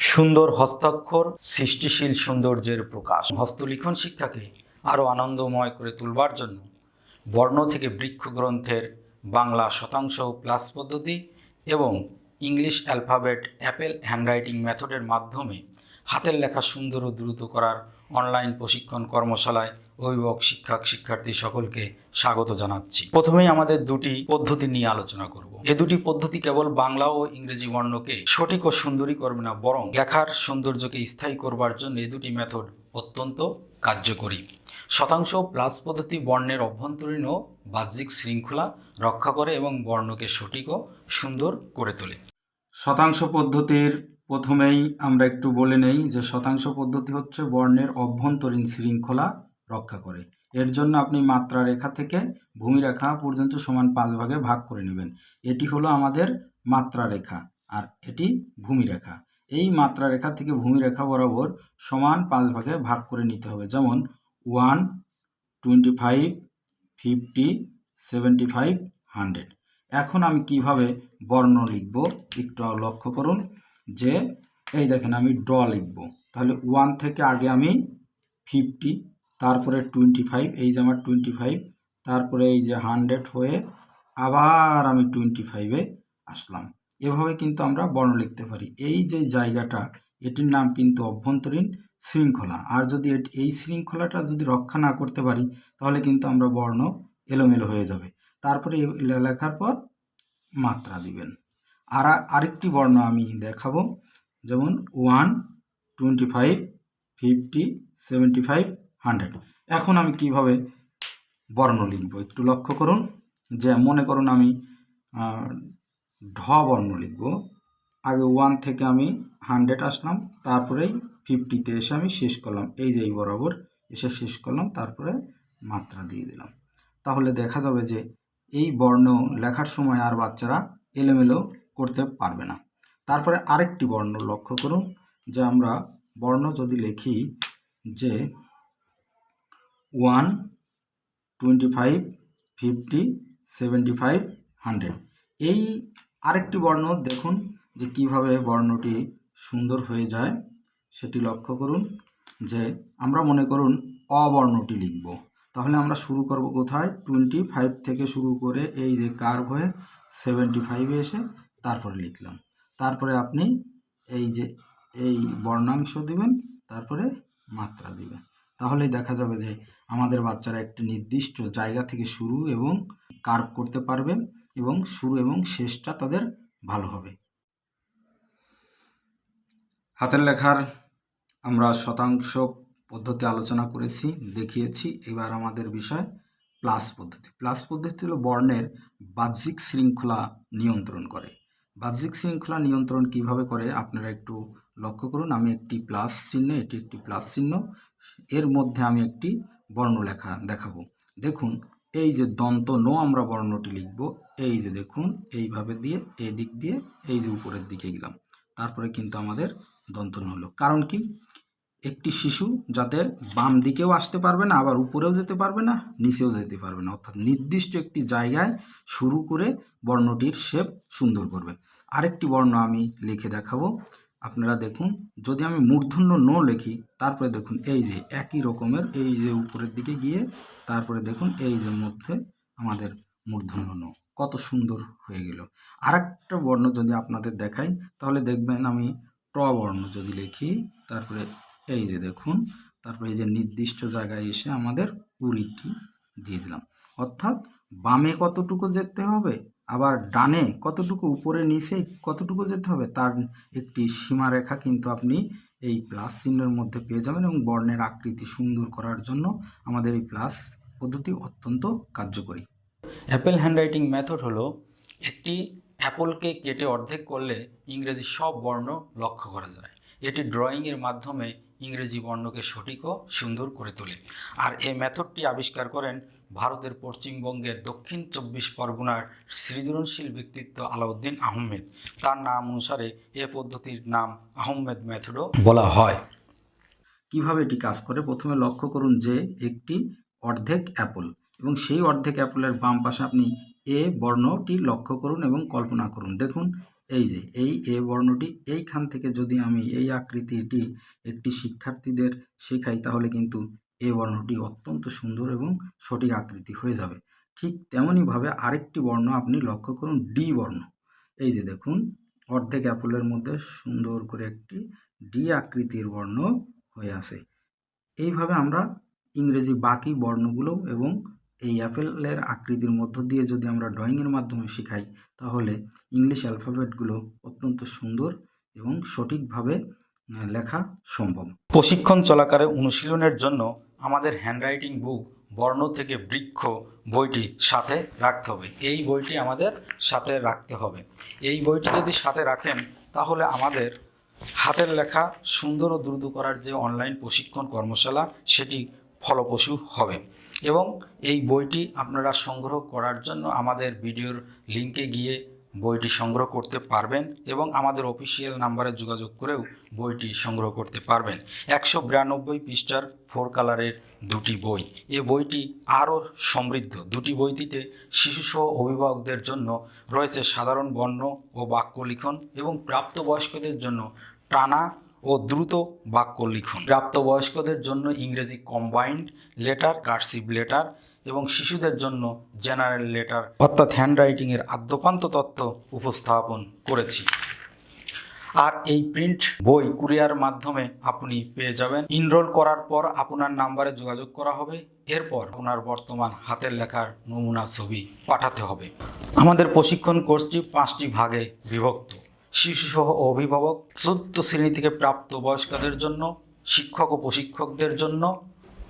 সুন্দর হস্তাক্ষর, সৃষ্টিশীল সৌন্দর্যের প্রকাশ। হস্তলিখন শিক্ষাকে আরও আনন্দময় করে তুলবার জন্য বর্ণ থেকে বৃক্ষ গ্রন্থের বাংলা শতাংশ প্লাস পদ্ধতি এবং ইংলিশ অ্যালফাবেট অ্যাপেল হ্যান্ডরাইটিং মেথডের মাধ্যমে হাতের লেখা সুন্দর ও দ্রুত করার অনলাইন প্রশিক্ষণ কর্মশালায় অভিভাবক, শিক্ষক, শিক্ষার্থী সকলকে স্বাগত জানাচ্ছি। প্রথমেই আমাদের দুটি পদ্ধতি নিয়ে আলোচনা করব। এ দুটি পদ্ধতি কেবল বাংলা ও ইংরেজি বর্ণকে সঠিক ও সুন্দরী করবে না, বরং লেখার সৌন্দর্যকে স্থায়ী করবার জন্য এ দুটি মেথড অত্যন্ত কার্যকরী। শতাংশ প্লাস পদ্ধতি বর্ণের অভ্যন্তরীণ ও বাহ্যিক শৃঙ্খলা রক্ষা করে এবং বর্ণকে সঠিক ও সুন্দর করে তোলে। শতাংশ পদ্ধতির প্রথমেই আমরা একটু বলে নেই যে শতাংশ পদ্ধতি হচ্ছে বর্ণের অভ্যন্তরীণ শৃঙ্খলা রক্ষা করে। এর জন্য আপনি মাত্রা রেখা থেকে ভূমি রেখা পর্যন্ত সমান পাঁচ ভাগে ভাগ করে নেবেন। এটি হলো আমাদের মাত্রা রেখা আর এটি ভূমি রেখা। এই মাত্রা রেখা থেকে ভূমি রেখা বরাবর সমান পাঁচ ভাগে ভাগ করে নিতে হবে। যেমন one, twenty five, fifty, seventy five, hundred. এখন আমি কীভাবে বর্ণ লিখব? একটু লক্ষ্য করুন যে, এই দেখেন আমি ড লিখব। তাহলে ওয়ান থেকে আগে আমি ফিফটি তারপরে টোয়েন্টি ফাইভ এই যে আমার টোয়েন্টি ফাইভ তারপরে এই যে হান্ড্রেড হয়ে আবার আমি টোয়েন্টি ফাইভে আসলাম। এভাবে কিন্তু আমরা বর্ণ লিখতে পারি। এই যে জায়গাটা, এটির নাম কিন্তু অভ্যন্তরীণ শৃঙ্খলা। আর যদি এই শৃঙ্খলাটা যদি রক্ষা না করতে পারি, তাহলে কিন্তু আমরা বর্ণ এলোমেলো হয়ে যাবে। তারপরে লেখার পর মাত্রা দিবেন। আর আরেকটি বর্ণ আমি দেখাবো। যেমন one twenty five fifty seventy five hundred. এখন আমি কীভাবে বর্ণ লিখব? একটু লক্ষ্য করুন যে মনে করুন আমি ঢ বর্ণ লিখব। আগে ওয়ান থেকে আমি হান্ড্রেড আসলাম, তারপরেই ফিফটিতে এসে আমি শেষ করলাম। এই যে এই বরাবর এসে শেষ করলাম, তারপরে মাত্রা দিয়ে দিলাম। তাহলে দেখা যাবে যে এই বর্ণ লেখার সময় আর বাচ্চারা এলোমেলো করতে পারবে না। তারপরে আরেকটি বর্ণ লক্ষ্য করুন, যে আমরা বর্ণ যদি লিখি যে one, twenty five, fifty, seventy five, hundred. এই আরেকটি বর্ণ দেখুন যে কীভাবে বর্ণটি সুন্দর হয়ে যায়, সেটি লক্ষ্য করুন যে আমরা মনে করুন অবর্ণটি লিখব। তাহলে আমরা শুরু করব কোথায়? টোয়েন্টি ফাইভ থেকে শুরু করে এই যে কার্ভ হয়ে সেভেন্টি ফাইভে এসে তারপরে লিখলাম। তারপরে আপনি এই যে এই বর্ণাংশ দিবেন, তারপরে মাত্রা দিবেন। তাহলেই দেখা যাবে যে আমাদের বাচ্চারা একটি নির্দিষ্ট জায়গা থেকে শুরু এবং কার্ভ করতে পারবেন এবং শুরু এবং শেষটা তাদের ভালো হবে। হাতের লেখার আমরা শতাংশ পদ্ধতি আলোচনা করেছি, দেখিয়েছি। এবার আমাদের বিষয় প্লাস পদ্ধতি। প্লাস পদ্ধতি হলো বর্ণের বাহ্যিক শৃঙ্খলা নিয়ন্ত্রণ করে। বাহ্যিক শৃঙ্খলা নিয়ন্ত্রণ কীভাবে করে আপনারা একটু লক্ষ্য করুন। আমি একটি প্লাস চিহ্ন, এটি একটি প্লাস চিহ্ন। এর মধ্যে আমি একটি বর্ণ লেখা দেখাবো। দেখুন, এই যে দন্ত নো আমরা বর্ণটি লিখব, এই যে দেখুন, এইভাবে দিয়ে এই দিক দিয়ে, এই যে উপরের দিকে গেলাম। তারপরে কিন্তু আমাদের দন্ত ন হলো। কারণ কি? একটি শিশু যাতে বাম দিকেও আসতে পারবে না, আবার উপরেও যেতে পারবে না, নিচেও যেতে পারবে না। অর্থাৎ নির্দিষ্ট একটি জায়গায় শুরু করে বর্ণটির শেপ সুন্দর করবে। আরেকটি বর্ণ আমি লিখে দেখাবো। আপনারা দেখুন, যদি আমি মূর্ধন্য ন লিখি, তারপরে দেখুন এই যে একই রকমের, এই যে উপরের দিকে গিয়ে, তারপরে দেখুন এই যে মধ্যে আমাদের মূর্ধন্য ন। কত সুন্দর হয়ে গেল। আরেকটা বর্ণ যদি আপনাদের দেখাই, তাহলে দেখবেন আমি ট বর্ণ যদি লিখি, তারপরে এই যে দেখুন, তারপরে এই যে নির্দিষ্ট জায়গায় এসে আমাদের কুড়িটি দিয়ে দিলাম। অর্থাৎ বামে কতটুকু যেতে হবে? আবার ডানে কতটুকু উপরে নিচে কতটুকু যেতে হবে তার একটি সীমারেখা কিন্তু আপনি এই প্লাস চিহ্নের মধ্যে পেয়ে যাবেন এবং বর্ণের আকৃতি সুন্দর করার জন্য আমাদের এই প্লাস পদ্ধতি অত্যন্ত কার্যকরী। অ্যাপেল হ্যান্ডরাইটিং মেথড হলো একটি অ্যাপলকে কেটে অর্ধেক করলে ইংরেজি সব বর্ণ লক্ষ্য করা যায়। এটি ড্রয়িংয়ের মাধ্যমে ইংরেজি বর্ণকে সঠিক ও সুন্দর করে তোলে। আর এই মেথডটি আবিষ্কার করেন ভারতের পশ্চিমবঙ্গের দক্ষিণ চব্বিশ পরগনার সৃজনশীল ব্যক্তিত্ব আলাউদ্দিন আহমেদ। তার নাম অনুসারে এ পদ্ধতির নাম আহমেদ মেথডও বলা হয়। কীভাবে এটি কাজ করে? প্রথমে লক্ষ্য করুন যে একটি অর্ধেক অ্যাপল এবং সেই অর্ধেক অ্যাপলের বাম পাশে আপনি এ বর্ণটি লক্ষ্য করুন এবং কল্পনা করুন। দেখুন, এই যে এই এ বর্ণটি এইখান থেকে যদি আমি এই আকৃতিটি একটি শিক্ষার্থীদের শেখাই, তাহলে কিন্তু এ বর্ণটি অত্যন্ত সুন্দর এবং সঠিক আকৃতি হয়ে যাবে। ঠিক তেমনইভাবে আরেকটি বর্ণ আপনি লক্ষ্য করুন, ডি বর্ণ। এই যে দেখুন, অর্ধেক অ্যাপলের মধ্যে সুন্দর করে একটি ডি আকৃতির বর্ণ হয়ে আছে এইভাবে আমরা ইংরেজি বাকি বর্ণগুলো এবং এই অ্যাপেলের আকৃতির মধ্য দিয়ে যদি আমরা ড্রয়িংয়ের মাধ্যমে শেখাই, তাহলে ইংলিশ অ্যালফাবেটগুলো অত্যন্ত সুন্দর এবং সঠিকভাবে লেখা সম্ভব। প্রশিক্ষণ চলাকালে অনুশীলনের জন্য আমাদের হ্যান্ডরাইটিং বুক বর্ণ থেকে বৃক্ষ বইটি সাথে রাখতে হবে। এই বইটি আমাদের সাথে রাখতে হবে। এই বইটি যদি সাথে রাখেন, তাহলে আমাদের হাতের লেখা সুন্দর ও দ্রুত করার যে অনলাইন প্রশিক্ষণ কর্মশালা, সেটি ফলপ্রসূ হবে। এবং এই বইটি আপনারা সংগ্রহ করার জন্য আমাদের ভিডিওর লিঙ্কে গিয়ে বইটি সংগ্রহ করতে পারবেন এবং আমাদের অফিসিয়াল নাম্বারে যোগাযোগ করেও বইটি সংগ্রহ করতে পারবেন। একশো বিরানব্বই পৃষ্ঠার ফোর কালারের দুটি বই। এ বইটি আরও সমৃদ্ধ। দুটি বইটিতে শিশুসহ অভিভাবকদের জন্য রয়েছে সাধারণ বর্ণ ও বাক্য লিখন এবং প্রাপ্তবয়স্কদের জন্য টানা ও দ্রুত বাক্য লিখুন। প্রাপ্তবয়স্কদের জন্য ইংরেজি কম্বাইন্ড লেটার কার্সিভ লেটার এবং শিশুদের জন্য জেনারেল লেটার অর্থাৎ হ্যান্ডরাইটিংয়ের আদ্যপান্ত তত্ত্ব উপস্থাপন করেছি। আর এই প্রিন্ট বই কুরিয়ার মাধ্যমে আপনি পেয়ে যাবেন। ইনরোল করার পর আপনার নাম্বারে যোগাযোগ করা হবে। এরপর আপনার বর্তমান হাতের লেখার নমুনা ছবি পাঠাতে হবে। আমাদের প্রশিক্ষণ কোর্সটি পাঁচটি ভাগে বিভক্ত। শিশুসহ অভিভাবক চতুর্থ শ্রেণি থেকে প্রাপ্ত বয়স্কদের জন্য, শিক্ষক ও প্রশিক্ষকদের জন্য,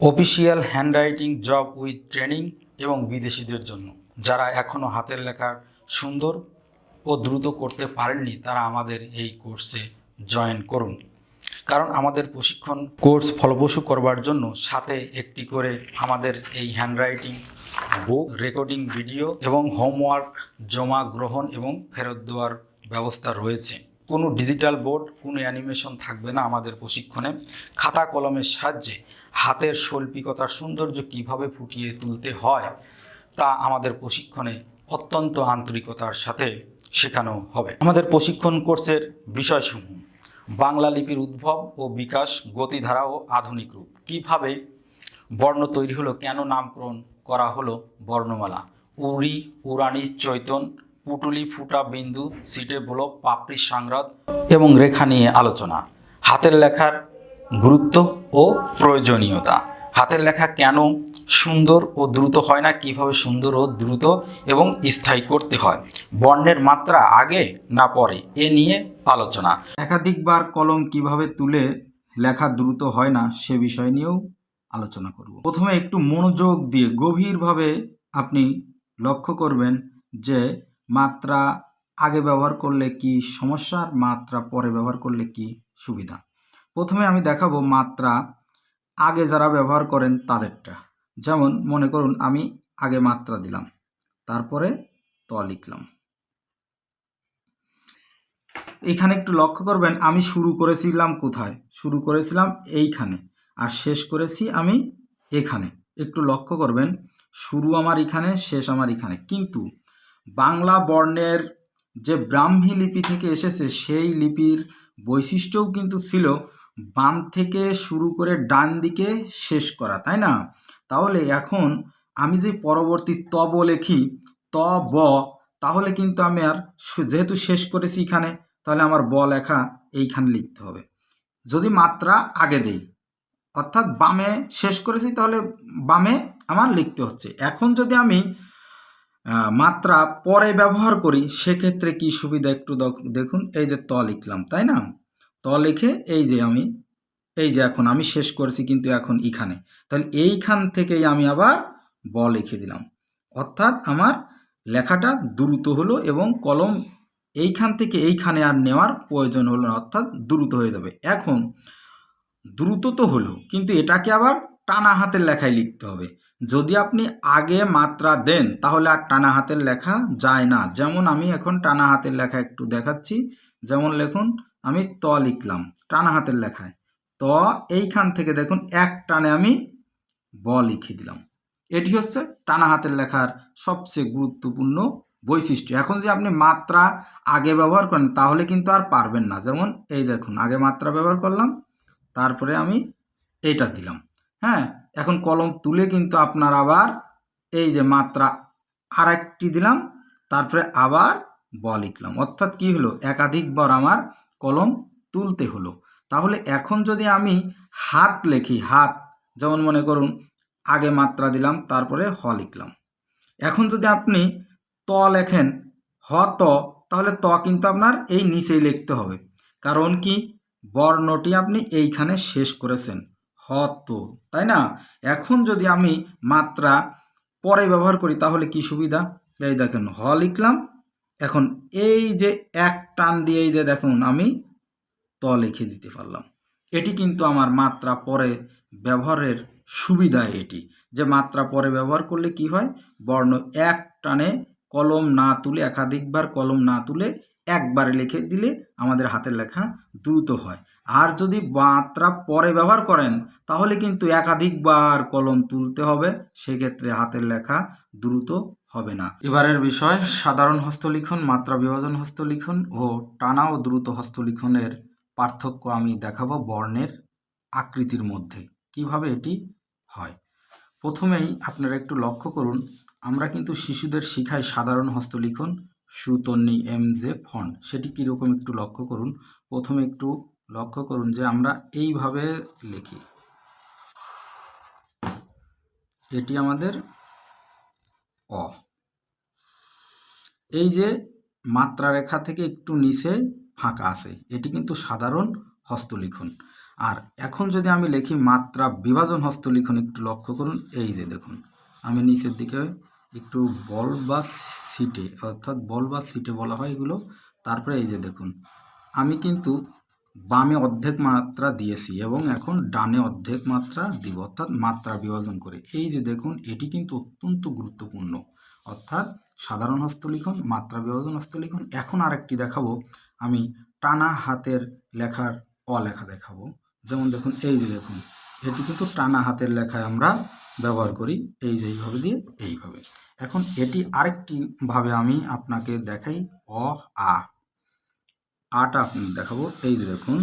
official handwriting job with training এবং বিদেশিদের জন্য। যারা এখনও হাতের লেখার সুন্দর ও দ্রুত করতে পারেননি, তারা আমাদের এই কোর্সে জয়েন করুন। কারণ আমাদের প্রশিক্ষণ কোর্স ফলপ্রসূ করবার জন্য সাথে একটি করে আমাদের এই হ্যান্ডরাইটিং বুক, রেকর্ডিং ভিডিও এবং হোমওয়ার্ক জমা গ্রহণ এবং ফেরত দেওয়ার ব্যবস্থা রয়েছে। কোনো ডিজিটাল বোর্ড, কোনো অ্যানিমেশন থাকবে না আমাদের প্রশিক্ষণে। খাতা কলমের সাহায্যে হাতের শৈল্পিকতার সৌন্দর্য কীভাবে ফুটিয়ে তুলতে হয়, তা আমাদের প্রশিক্ষণে অত্যন্ত আন্তরিকতার সাথে শেখানো হবে। আমাদের প্রশিক্ষণ কোর্সের বিষয়সমূহ, বাংলা লিপির উদ্ভব ও বিকাশ, গতিধারা ও আধুনিক রূপ। কীভাবে বর্ণ তৈরি হলো, কেন নামকরণ করা হলো বর্ণমালা? উড়ি উড়ানি চৈতন পুটুলি ফুটা বিন্দু, সিটে বলো পাপড়ি সাংরাত এবং রেখা নিয়ে আলোচনা। হাতের লেখার গুরুত্ব ও প্রয়োজনীয়তা। হাতের লেখা কেন সুন্দর ও দ্রুত হয় না? কীভাবে সুন্দর ও দ্রুত এবং স্থায়ী করতে হয়? বর্ণের মাত্রা আগে না পরে? এ নিয়ে আলোচনা। একাধিকবার কলম কীভাবে তুলে লেখা দ্রুত হয় না, সে বিষয় নিয়েও আলোচনা করব। প্রথমে একটু মনোযোগ দিয়ে গভীরভাবে আপনি লক্ষ্য করবেন যে মাত্রা আগে ব্যবহার করলে কি সমস্যা আর মাত্রা পরে ব্যবহার করলে কি সুবিধা? প্রথমে আমি দেখাবো মাত্রা আগে যারা ব্যবহার করেন তাদেরটা। যেমন মনে করুন আমি আগে মাত্রা দিলাম, তারপরে ত লিখলাম। এখানে একটু লক্ষ্য করবেন, আমি শুরু করেছিলাম কোথায়? শুরু করেছিলাম এইখানে, আর শেষ করেছি আমি এখানে। একটু লক্ষ্য করবেন, শুরু আমার এখানে, শেষ আমার এখানে। কিন্তু বাংলা বর্ণের যে ব্রাহ্মী লিপি থেকে এসেছে, সেই লিপির বৈশিষ্ট্যও কিন্তু ছিল বাম থেকে শুরু করে ডান দিকে শেষ করা, তাই না? তাহলে এখন আমি যে পরবর্তী তব লেখি, ত ব, তাহলে কিন্তু আমি আর যেহেতু শেষ করেছি এখানে, তাহলে আমার ব লেখা এইখানে লিখতে হবে। যদি মাত্রা আগে দেই, অর্থাৎ বামে শেষ করেছি, তাহলে বামে আমার লিখতে হচ্ছে। এখন যদি আমি মাত্রা পরে ব্যবহার করি, সেক্ষেত্রে কি সুবিধা একটু দেখুন, এই যে ত লিখলাম, তাই না? ত লিখে এই যে আমি, এই যে এখন আমি শেষ করেছি, কিন্তু এখন এখানে। তাহলে এইখান থেকেই আমি আবার ব লিখে দিলাম। অর্থাৎ আমার লেখাটা দ্রুত হলো এবং কলম এইখান থেকে এইখানে আর নেওয়ার প্রয়োজন হলো না, অর্থাৎ দ্রুত হয়ে যাবে। এখন দ্রুত তো হলো, কিন্তু এটাকে আবার টানা হাতের লেখায় লিখতে হবে। যদি আপনি আগে মাত্রা দেন, তাহলে আর টানা হাতের লেখা যায় না। যেমন আমি এখন টানা হাতের লেখা একটু দেখাচ্ছি। যেমন লিখুন, আমি ত লিখলাম, টানা হাতের লেখায়। ত এইখান থেকে দেখুন, এক টানে আমি ব লিখে দিলাম। এটি হচ্ছে টানা হাতের লেখার সবচেয়ে গুরুত্বপূর্ণ বৈশিষ্ট্য। এখন যদি আপনি মাত্রা আগে ব্যবহার করেন, তাহলে কিন্তু আর পারবেন না। যেমন এই দেখুন, আগে মাত্রা ব্যবহার করলাম, তারপরে আমি এইটা দিলাম। হ্যাঁ? এখন কলম তুলে কিন্তু আপনার আবার এই যে মাত্রা আর একটি দিলাম, তারপরে আবার ব লিখলাম। অর্থাৎ কি হলো? একাধিকবার আমার কলম তুলতে হলো। তাহলে এখন যদি আমি হাত লেখি, হাত, যেমন মনে করুন, আগে মাত্রা দিলাম, তারপরে হ লিখলাম। এখন যদি আপনি ত লেখেন, হ, ত, তাহলে ত কিন্তু আপনার এই নিচেই লিখতে হবে। কারণ কি? বর্ণটি আপনি এইখানে শেষ করেছেন। হ তো তাই না? এখন যদি আমি মাত্রা পরে ব্যবহার করি, তাহলে কি সুবিধা? এই দেখেন, হ লিখলাম। এখন এই যে এক টান দিয়ে এই যে দেখুন, আমি ত লিখে দিতে পারলাম। এটি কিন্তু আমার মাত্রা পরে ব্যবহারের সুবিধা এটি। যে মাত্রা পরে ব্যবহার করলে কি হয়? বর্ণ এক টানে কলম না তুলে একাধিকবার কলম না তুলে একবারে লিখে দিলে আমাদের হাতের লেখা দ্রুত হয়। আর যদি মাত্রা পরে ব্যবহার করেন, তাহলে কিন্তু একাধিকবার কলম তুলতে হবে। সেক্ষেত্রে হাতের লেখা দ্রুত হবে না। এবারের বিষয়, সাধারণ হস্তলিখন, মাত্রা বিভাজন হস্তলিখন ও টানা ও দ্রুত হস্তলিখনের পার্থক্য আমি দেখাবো বর্ণের আকৃতির মধ্যে। কীভাবে এটি হয়? প্রথমেই আপনারা একটু লক্ষ্য করুন, আমরা কিন্তু শিশুদের শিখাই সাধারণ হস্তলিখন, সুতন্নি এম জে ফন্ট সেটি কীরকম একটু লক্ষ্য করুন। প্রথমে একটু লক্ষ্য করুন যে আমরা এইভাবে লিখি। এটি আমাদের অ। এই যে মাত্রা রেখা থেকে একটু নিচে ফাঁকা আছে, এটি কিন্তু সাধারণ হস্তলিখন। আর এখন যদি আমি লিখি মাত্রা বিভাজন হস্তলিখন একটু লক্ষ্য করুন, এই যে দেখুন, আমি নিচের দিকে একটু বল বা সিটে, অর্থাৎ বল বা সিটে বলা হয় এগুলো, তারপরে এই যে দেখুন, আমি কিন্তু বামে অর্ধেক মাত্রা দিয়েছি এবং এখন ডানে অর্ধেক মাত্রা দিব, অর্থাৎ মাত্রা বিভাজন করে। এই যে দেখুন, এটি কিন্তু অত্যন্ত গুরুত্বপূর্ণ। অর্থাৎ সাধারণ হস্তলিখন, মাত্রা বিভাজন হস্তলিখন। এখন আরেকটি দেখাবো, আমি টানা হাতের লেখার অলেখা দেখাবো। যেমন দেখুন, এই যে দেখুন, এটি কিন্তু টানা হাতের লেখায় আমরা ব্যবহার করি, এই যে এইভাবে দিয়ে, এইভাবে। এখন এটি আরেকটি ভাবে আমি আপনাকে দেখাই, অ, আ। আটা আপনি দেখাবো। এই যে দেখুন,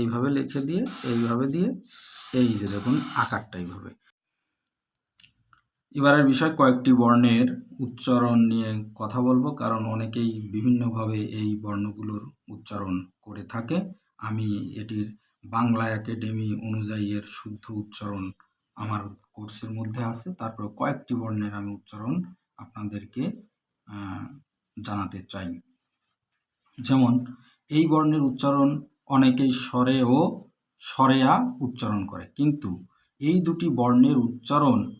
এইভাবে লিখে দিয়ে, এইভাবে দিয়ে, এই যে দেখুন, আকারটা এইভাবে। এবারের বিষয় কয়েকটি বর্ণের উচ্চারণ নিয়ে কথা বলব, কারণ অনেকেই বিভিন্নভাবে এই বর্ণগুলোর উচ্চারণ করে থাকে। আমি এটির বাংলা একাডেমি অনুযায়ী এর শুদ্ধ উচ্চারণ আমার কোর্সের মধ্যে আছে। তারপর কয়েকটি বর্ণের আমি উচ্চারণ আপনাদেরকে জানাতে চাই। যেমন, এই বর্ণের উচ্চারণ অনেকেই স্বরে ও স্বরেয়া উচ্চারণ করে। কিন্তু এই দুটি বর্ণের উচ্চারণ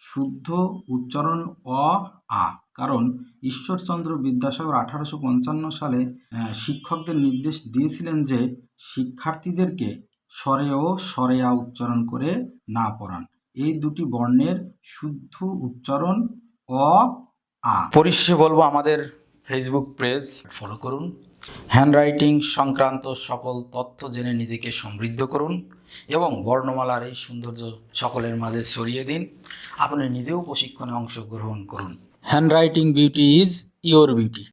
শুদ্ধ উচ্চারণ অ, আ। কারণ ঈশ্বরচন্দ্র বিদ্যাসাগর আঠারোশো পঞ্চান্ন সালে শিক্ষকদের নির্দেশ দিয়েছিলেন যে শিক্ষার্থীদেরকে স্বরে ও স্বরে আ উচ্চারণ করে না পড়ান। এই দুটি বর্ণের শুদ্ধ উচ্চারণ অ, আ। পরিশেষে বলব আমাদের ফেসবুক পেজ ফলো করুন। হ্যান্ডরাইটিং সংক্রান্ত সকল তথ্য জেনে নিজেকে সমৃদ্ধ করুন এবং বর্ণমালার এই সৌন্দর্য সকলের মাঝে ছড়িয়ে দিন। আপনি নিজেও প্রশিক্ষণে অংশগ্রহণ করুন। Handwriting beauty is your beauty